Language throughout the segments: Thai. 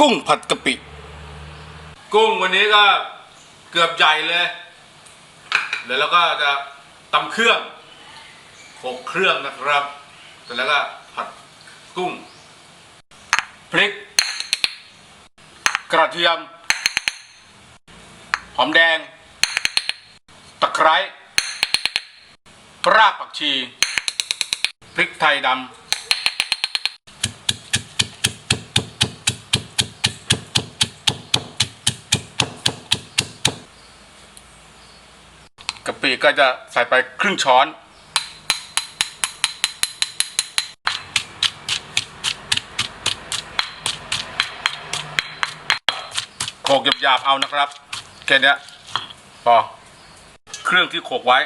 กุ้งผัดกะปิ กุ้งวันนี้ก็เกือบใหญ่เลยเดี๋ยวเราก็จะตำเครื่องโขกเครื่องนะครับเสร็จแล้วก็ผัดกุ้ง พริก กระเทียม หอมแดง ตะไคร้รากผักชี พริกไทยดำ ปิก็จะใส่ไปครึ่งช้อน โขกหยาบๆเอานะครับแค่นี้พอเครื่องที่โขกไว้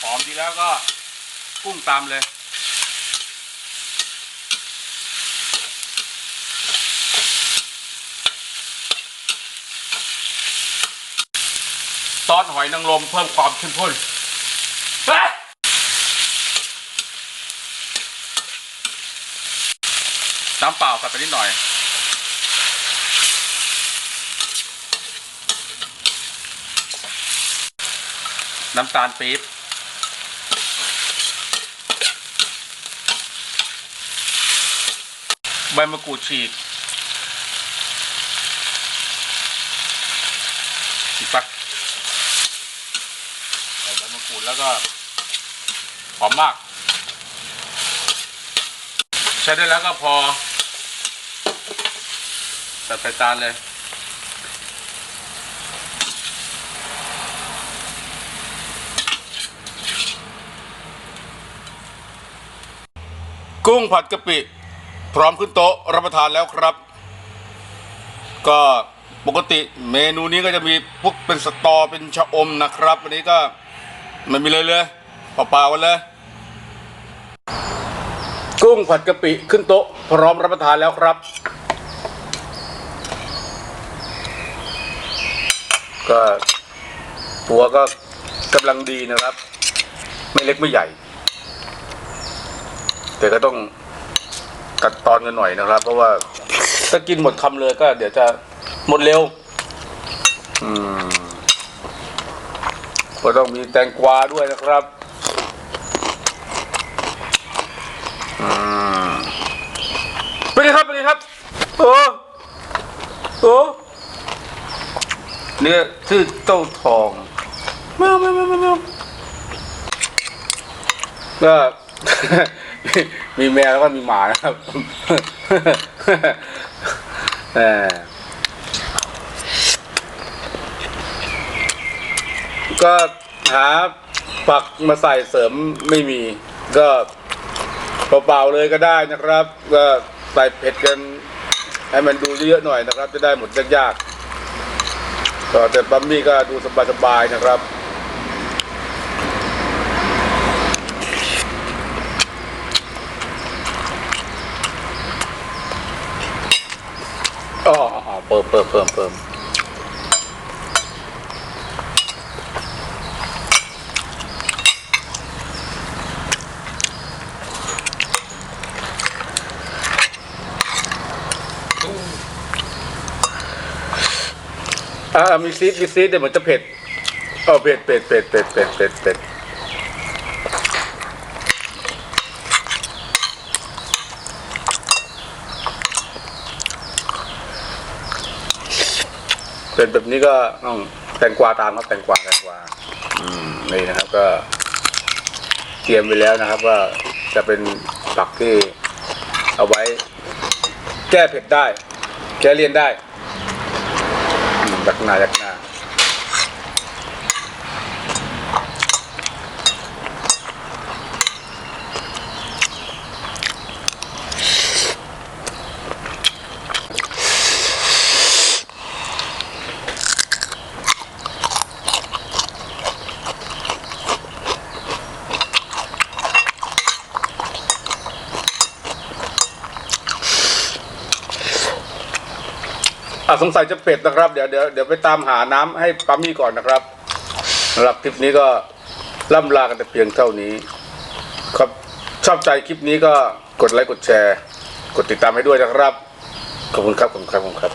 หอมดีแล้วก็ กุ้งตามเลยซอสหอยนางรมเพิ่มความเข้มข้นน้ำเปล่าใส่ไปนิดหน่อย น้ำตาลปี๊บ ใบมะกรูดฉีกฉีกปักใส่ใบมะกรูดแล้วก็หอมมาก ใช้ได้แล้วก็พอใส่ไปจานเลยกุ้งผัดกะปิ ร้อมขึ้นโต๊ะรับประทานแล้วครับ ก็ปกติเมนูนี้ก็จะมีพวกเป็นสตอเป็นชะอมนะครับ วันนี้ก็ไม่มีเลยเลยเปล่าๆกันเลย กุ้งผัดกะปิขึ้นโต๊ะ พร้อมรับประทานแล้วครับ ก็ตัวก็กำลังดีนะครับ ไม่เล็กไม่ใหญ่ แต่ก็ต้อง กัดตอนกันหน่อยนะครับ เพราะว่าถ้ากินหมดคำเลยก็ เดี๋ยวจะหมดเร็ว อืมก็ต้องมีแตงกวาด้วยนะครับ อืมเป็นไงครับเป็นไงครับโอ้โอ้เนี่ยชื่อเจ้าทองแมวแมวแมวแมวแมวก็ มีแมวแล้วก็มีหมานะครับแหมก็หาผักมาใส่เสริมไม่มี ก็เปล่าๆเลยก็ได้นะครับ ก็ใส่เผ็ดกันให้มันดูเยอะๆหน่อยนะครับ จะได้หมดยากๆก็แต่บัมมี่ก็ดูสบายๆนะครับ อ๋ออ๋อ เพิ่มเพิ่มเพิ่มเพิ่มอ่ามีซีดมีซีดแต่เหมือนจะเผ็ดอ๋อเผ็ดเผ็ดเผ็ดเผ็ดเผ็ดเผ็ดเผ็ด เป็นแบบนี้ก็ต้องแตงกวาตามครับแตงกวาแตงกวาอืมนี่นะครับก็ เตรียมไว้แล้วนะครับ ว่าจะเป็นผักที่เอาไว้ แก้เผ็ดได้ แก้เลี่ยนได้อืมยักหนายักหนา อะสงสัยจะเผ็ดนะครับ เดี๋ยวเดี๋ยวเดี๋ยวไปตามหาน้ำให้ปั๊มมี่ก่อนนะครับสำหรับคลิปนี้ก็ล่ำลากันแต่เพียงเท่านี้ ครับชอบใจคลิปนี้ก็กดไลค์กดแชร์ กดติดตามให้ด้วยนะครับ ขอบคุณครับขอบคุณครับขอบคุณครับ